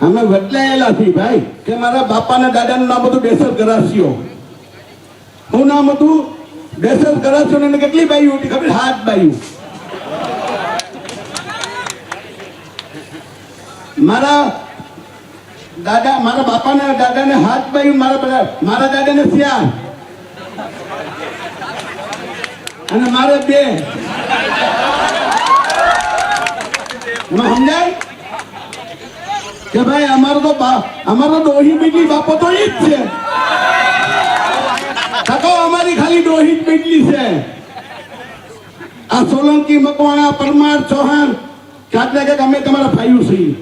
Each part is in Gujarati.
અમે વટલાયેલા છીએ ભાઈ, કે મારા બાપાના દાદાનું નામ હતું બેસર ગરાસિયો શું નામ હતું બેસર ગરાસિયો ને કેટલી બાયું હતી ખબર? હાથ બાયું મારા દાદા, મારા બાપાના દાદાને હાથ બાયું મારા મારા દાદાને શ્યામ અને મારે બે. સમજાય? કે ભાઈ, અમારો તો અમારો ડોહી બીટલી બાપો તો એ જ છે. કાકો, અમારી ખાલી ડોહી જ બીજલી છે. આ સોલંકી, મકવાણા, પરમાર, ચૌહાણ, ક્યાંક કે અમે તમારા ભાઈઓ છીએ.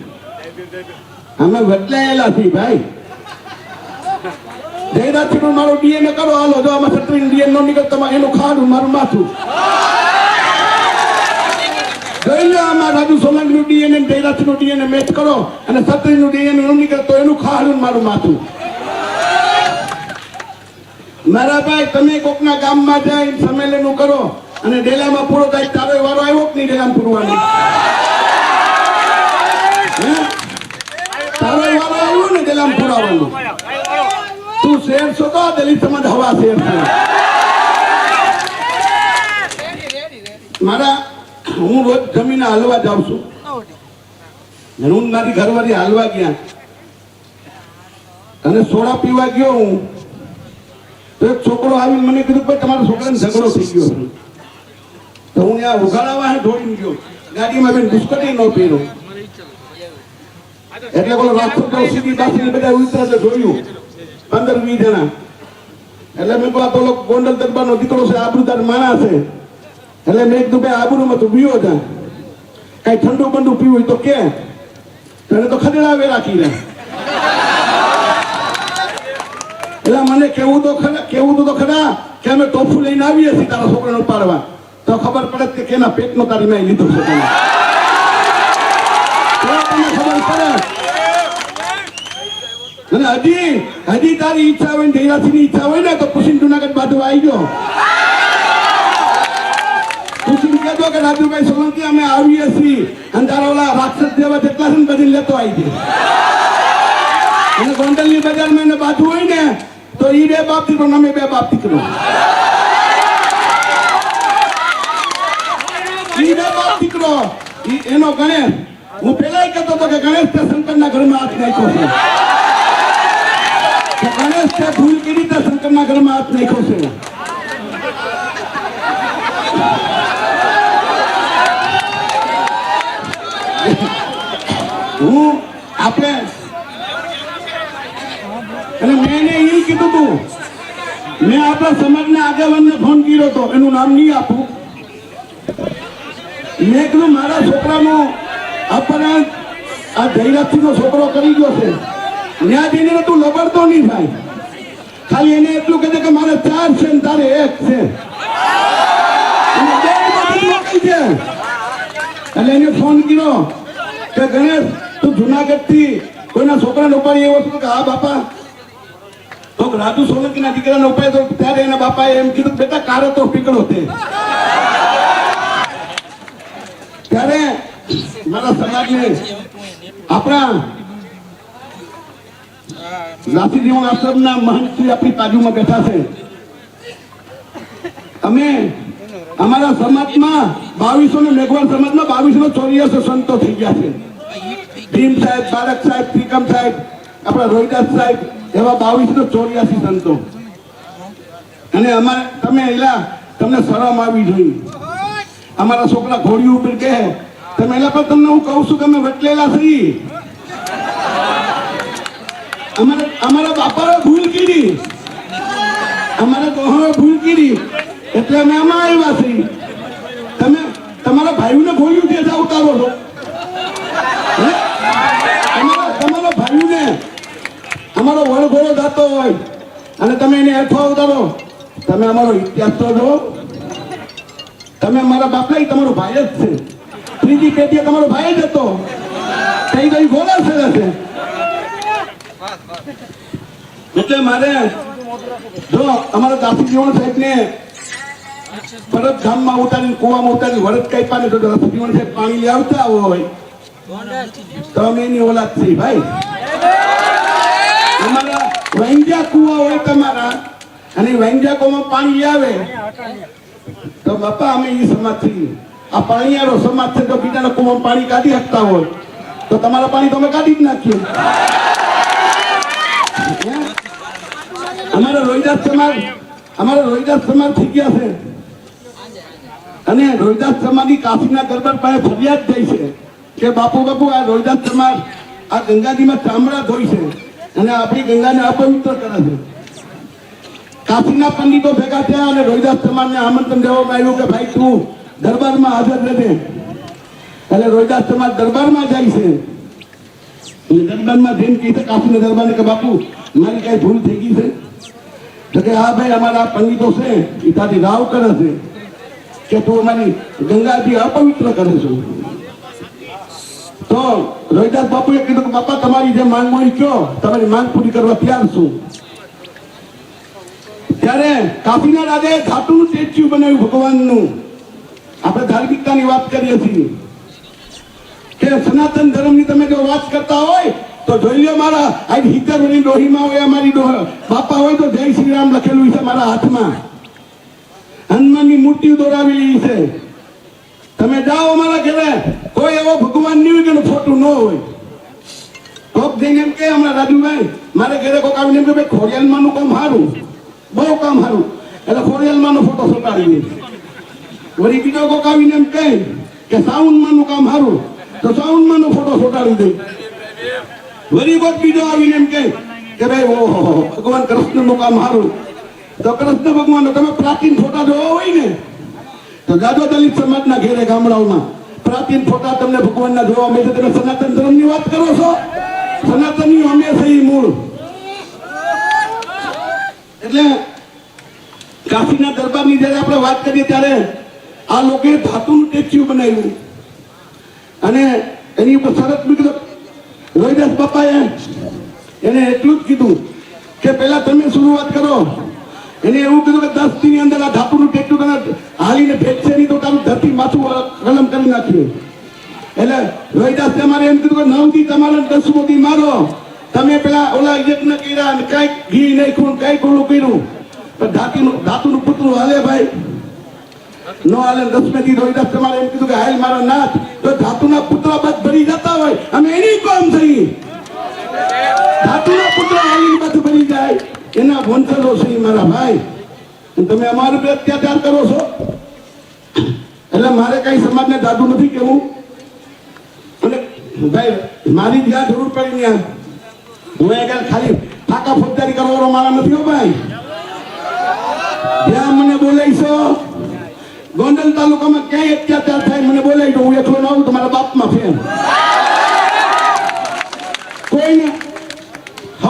અમે વટલાયેલા છીએ, ભાઈ. જયરાજસિંહનું મારું ડીએનએ કરો, હાલો, જો આમાં છત્રી ડીએનએ નો નીકળતો એનું ખાડું મારું માથું. જોઈ લો આમાં રાજુ સોલંકીનું ડીએનએ જયરાજસિંહ ડીએનએ મેચ કરો અને સત્રીનું ડીએનએ નો નીકળે એનું ખાડું મારું માથું. મારા ભાઈ, તમે કોકના ગામમાં જાય સંમેલન કરો અને ડેલામાં પૂરો થાય તારો વારો આવ્યો કે નહીં ડેલામાં પૂરવાનો? તારો વારો આવ્યો ને ડેલામાં પૂરાવાનો? તું શેર છો તો દલિત સમાજ હવા શેર છે મારા હું રોજ જમીને હાલવા જાઉં છું. હું મારી ઘરવાળી હાલવા ગયા. અને સોડા પીવા ગયો હું. તો એક છોકરો આવીને મને કીધું કે તમારા છોકરાને ઝઘડો થઈ ગયો તો હું ત્યાં ઉઘાડાવા ઢોળીને ગયો. ગાડીમાં બેન બિસ્કટી ન પીરો એટલે બોલો તો સીધી બાસી બધા ઉતરા તો જોયું. પંદર વીસ જણા. એટલે મેં કહું આ તો ગોંડલ દરબારનો દીકરો છે, આબરૂદાર માણસ છે. એટલે મેં કીધું ભાઈ આબરૂમાં તું બીયો જા. કઈ ઠંડુ બંડુ પીવું તો કે. તને તો ખદેડાવે રાખી લે એટલે મને કેવું તો ખરા, કેવું તો ખરા કે અમે ટોફુ લઈને આવીએ છીએ તારા છોકરાને ઉપાડવા. તો ખબર પડે કે કેના પેટનો તારી મેં લીધો છે તને. ખબર પડે. અને હજી હજી તારી ઈચ્છા હોય ને જયરાજસિંહની ઈચ્છા હોય ને, તો કુશીન જુનાગઢ બાજુ આવી ગયો. કુશીન કે રાજુભાઈ સોલંકી, અમે આવીએ છીએ. અને તારા ઓલા રાક્ષસ જેવા જેટલા છે બધી લેતો આવી જાય. અને ગોંડલની બજારમાં એને બાજુ હોય ને, તો એ બે બાપ દીકરો ને અમે બે બાપ દીકરો ઈ બે બાપ દીકરો એનો ગણેશ. હું પેલા કહેતો હતો કે ગણેશ તે શંકરના ઘરમાં હાથ નાખ્યો છે. ગણેશ તે ભૂલ શંકર ના શંકરના ઘરમાં હાથ નાખ્યો છે હું આપણે અને મેં એને એવું કીધું હતું મેં આપણા સમાજના આગેવાનને ફોન કર્યો હતો એનું નામ નહીં આપું. મેં મારા છોકરાનો આપણને આ જયરાજસિંહનો છોકરો કરી ગયો છે. ત્યાં તું લબડતો નહીં થાય. ખાલી એને એટલું કહે કે મારે ચાર છે ને તારે એક છે. એટલે એને ફોન કર્યો કે ગણેશ, તું જુનાગઢથી કોઈના છોકરાને ઉપાડી એવો છું કે હા બાપા? તો રાજુ સોલંકીના દીકરાનો ઉપાય તો ત્યારે એના બાપાએ એમ કીધું બેટા કારો તો પીકળો તે. ત્યારે મારા સમાજને આપણા લાઠી આશ્રમના મહંત આપણી બાજુમાં બેઠા છે. અમે અમારા સમાજમાં બાવીસો ને મેઘવાન સમાજમાં બાવીસો ચોર્યાસી સંતો થઈ ગયા છે. ભીમ સાહેબ, બાળક સાહેબ, ત્રિકમ સાહેબ, આપણા રોહિદાસ સાહેબ એવા બાવીસો ચોર્યાસી સંતો. અને અમારે તમે એલા, તમને શરમ આવી જોઈએ અમારા છોકરા ઘોડી ઉપર કહે, તમે એલા પણ તમને હું કહું છું કે અમે વટલેલા છીએ. અમારે અમારા બાપાએ ભૂલ કરી અમારા દોહાએ ભૂલ કરી એટલે અમે આમાં આવ્યા છીએ. તમે તમારા ભાઈઓને તે જા ઉતારો છો હે? તમારા તમારા ભાઈઓને અમારો વણઘોડો થતો હોય. અને તમે એને હેઠો ઉતારો. તમે અમારો ઇતિહાસ તો જો તમે મારા બાપલા તમારો ભાઈ જ છે. ત્રીજી પેઢી તમારો ભાઈ જ હતો. કઈ કઈ ગોળા છે. એટલે મારે, જો અમારા દાસી જીવન સાહેબ ને પરત ગામમાં ઉતારીને, કુવામાં ઉતારી વરદ કાપ્યા ને તો દાસી જીવન સાહેબ પાણી લઈ આવતા હોય. અમે એની ઓલાદ છે ભાઈ. અમારા વૈંજા કુવા હોય તમારા અને વૈંજા કુવામાં પાણી આવે, તો બાપા, અમે એ સમાજ છીએ આ પાણીયારો સમાજ છે, તો બીજાના કુવામાં પાણી કાઢી શકતા હોય. તો તમારા પાણી તો અમે કાઢી જ નાખ્યું? અમારા રોહિદાસ સમાજ, અમારા રોહિદાસ સમાજ થઈ ગયા છે. અને રોહિદાસ સમાજની કાશીના ગરબર પાસે ફરિયાદ થઈ છે કે, બાપુ બાપુ, આ રોહિદાસ સમાજ, આ ગંગાજીમાં ચામડા ધોઈ છે. અને આપણી ગંગાને અપવિત્ર કરે છે. કાશીના પંડિતો ભેગા થયા અને રોહિદાસ સમાજને આમંત્રણ દેવામાં આવ્યું કે ભાઈ તું દરબારમાં હાજર રહેજે. એટલે રોહિદાસ સમાજ દરબારમાં જાય છે. દરબારમાં જઈને કહે છે કાશીના દરબારને કે બાપુ, મારી કઈ ભૂલ થઈ ગઈ છે? તો કે, હા ભાઈ, અમારા પંડિતો છે, એ તારી રાવ કરે છે કે તું અમારી ગંગાજી અપવિત્ર કરે છે. તો રોહિદાસ બાપુએ કીધું કે, બાપા, તમારી જે માંગ હોય કયો? તમારી માંગ પૂરી કરવા તૈયાર છું. ત્યારે કાફીના રાજાએ ધાતુનું સ્ટેચ્યુ બનાવ્યું ભગવાનનું. આપણે ધાર્મિકતાની વાત કરીએ છીએ. કે સનાતન ધર્મની તમે જો વાત કરતા હોય, તો જોઈ લો મારા, આ હિતરની ડોહીમાં હોય અમારી બાપા હોય તો જય શ્રી રામ લખેલું છે મારા હાથમાં. હનુમાનની મૂર્તિ દોરાવેલી છે. તમે જાઓ અમારા ઘરે. કોઈ એવો ભગવાન નહીં હોય કે ફોટું ન હોય. કોક જઈને એમ કે હમણાં રાજુભાઈ, મારે ઘરે કોક આવીને એમ કે ભાઈ ખોડિયાલમાં નું કામ સારું. બહુ કામ સારું. એટલે ખોડિયાલમાં નો ફોટો ચોટાડી દે. વળી બીજો કોક આવીને એમ કહે કે સાઉન્ડમાં નું કામ સારું. તો સાઉન્ડમાં નો ફોટો ચોટાડી દે. વળી કોક બીજો આવીને એમ કહે કે, ભાઈ, ઓહો, ભગવાન કૃષ્ણનું કામ સારું. તો કૃષ્ણ ભગવાન તમે પ્રાચીન ફોટા જોવા હોય ને તો જાદો દલિત સમાજના ઘેરે ગામડાઓમાં પ્રાચીન ફોટા તમને ભગવાનના જોવા મળે તમે સનાતન ધર્મની વાત કરો છો? સનાતનની હંમેશા એ મૂળ. એટલે કાશીના દરબારની જ્યારે આપણે વાત કરીએ ત્યારે આ લોકોએ ધાતુનું ટેચ્યુ બનાવ્યું. અને એની ઉપર શરત મૂકી રોહિદાસ બાપાએ એને એટલું જ કીધું કે પહેલા તમે શરૂઆત કરો. એને એવું કીધું કે દસની અંદર આ ધાતુનું ટેચ્યુ તને હાલીને ફેંકશે નહીં તો તારું ધરતી માથું કલમ કરી નાખ્યું. એટલે રોહિદાસ તમારે એમ કીધું કે નવથી તમારે દસમો થી મારો. તમે પેલા ઓલા યજ્ઞ કર્યા અને કંઈક ઘી નાખ્યું, કંઈક ઓલું કર્યું. પણ ધાતુનું ધાતુનું પુતળું હાલે ભાઈ. નો હાલે દસમે થી રોહિદાસ તમારે એમ કીધું કે હાલ મારા નાથ. તો ધાતુના પુતળા બસ ભરી જતા હોય. અમે એની કોમ થઈ. ધાતુના પુતળા હાલી બધું ભરી જાય. એના વંશજો છે મારા ભાઈ. તમે અમારું ઉપર અત્યાચાર કરો છો. એટલે મારે કઈ સમાજને દાદુ નથી કેવું. અને ભાઈ, મારી જ્યાં જરૂર પડી ત્યાં. હું આગળ ખાલી ફાકા ફોજદારી કરવાનો મારા નથી હો ભાઈ. જ્યાં મને બોલાઈશો ગોંડલ તાલુકામાં ક્યાંય અત્યાચાર થાય મને બોલાવી દો. હું એકલો ના આવું તો મારા બાપમાં ફેર. કોઈને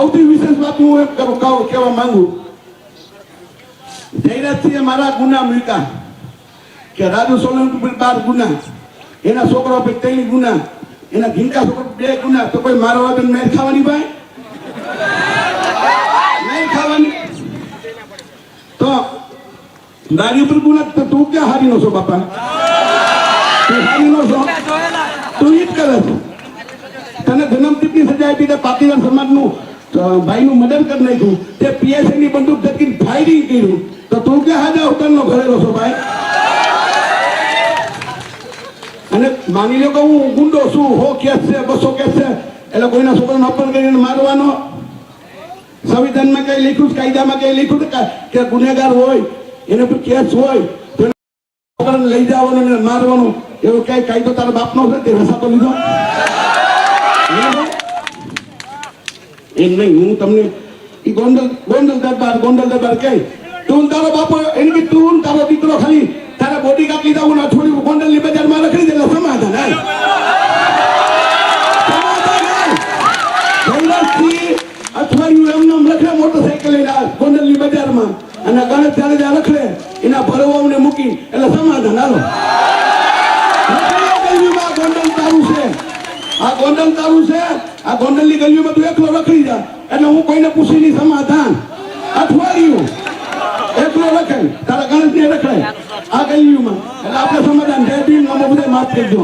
સૌથી વિશેષ વાત હું એમ કરું કહું કહેવા માંગુ જયરાજસિંહે મારા ગુના મૂક્યા કે રાજુ સોલંકી પર બાર ગુના એના છોકરા પર ત્રણ ગુના એના ઘીંકા છોકરા બે ગુના તો કોઈ મારો વગર મેર ખાવાની ભાઈ નહીં ખાવાની તો મારી ઉપર તો ક્યાં હારી નો છો તું હારી નો છો તું ઈ જ કરે છે તને જન્મદીપની સજા આપી તે પાટીદાર સમાજનું ભાઈનું મર્ડર કરી નાખ્યું. તે પીએસઆઈ ની બંદૂક ધરકીને ફાયરિંગ કર્યું. તો તું કે હાજા હોટલનો ઘરેલો છો ભાઈ? અને માની લો કે હું ગુંડો છું, હો કેસ છે, બસો કેસ છે. એટલે કોઈના છોકરાને અપન કરીને મારવાનો? સંવિધાનમાં કઈ છે, કાયદામાં કઈ છે કે- ગુનેગાર હોય, એને પર કેસ હોય, તો છોકરાને લઈ જવાનો ને મારવાનો. એવો કઈ કાયદો તારા બાપનો છે? તે રસાતો લીધો? એમ નહીં, હું તમને એ ગોંડલ ગોંડલ દરબાર ગોંડલ દરબાર કહે, તું તારો બાપો, એને કે તું તારો દીકરો ખાલી તારા બોડી કાપ લીધા હું અઠવાડિયું ગોંડલની બજારમાં રખડી દે એટલે સમાધાન, હાલ. રખડે લઈને આ ગોંડલની બજારમાં. અને ગણેશ ત્યારે રખડે, એના ભરવા મૂકી એટલે સમાધાન, હાલો રખડ્યા ગલીમાં ગોંડલ તારું છે આ ગોંડલ તારું છે. આ ગોંડલની ગલીમાં તું એકલો રખડી જા એટલે હું કોઈને પૂછી નહીં સમાધાન. અઠવાડિયું એકલો રખાય તારા ગણેશ ને રખાય આ ગલીમાં એટલે આપણે સમાધાન. જય ભીમ. નમો બધે માફ કરજો.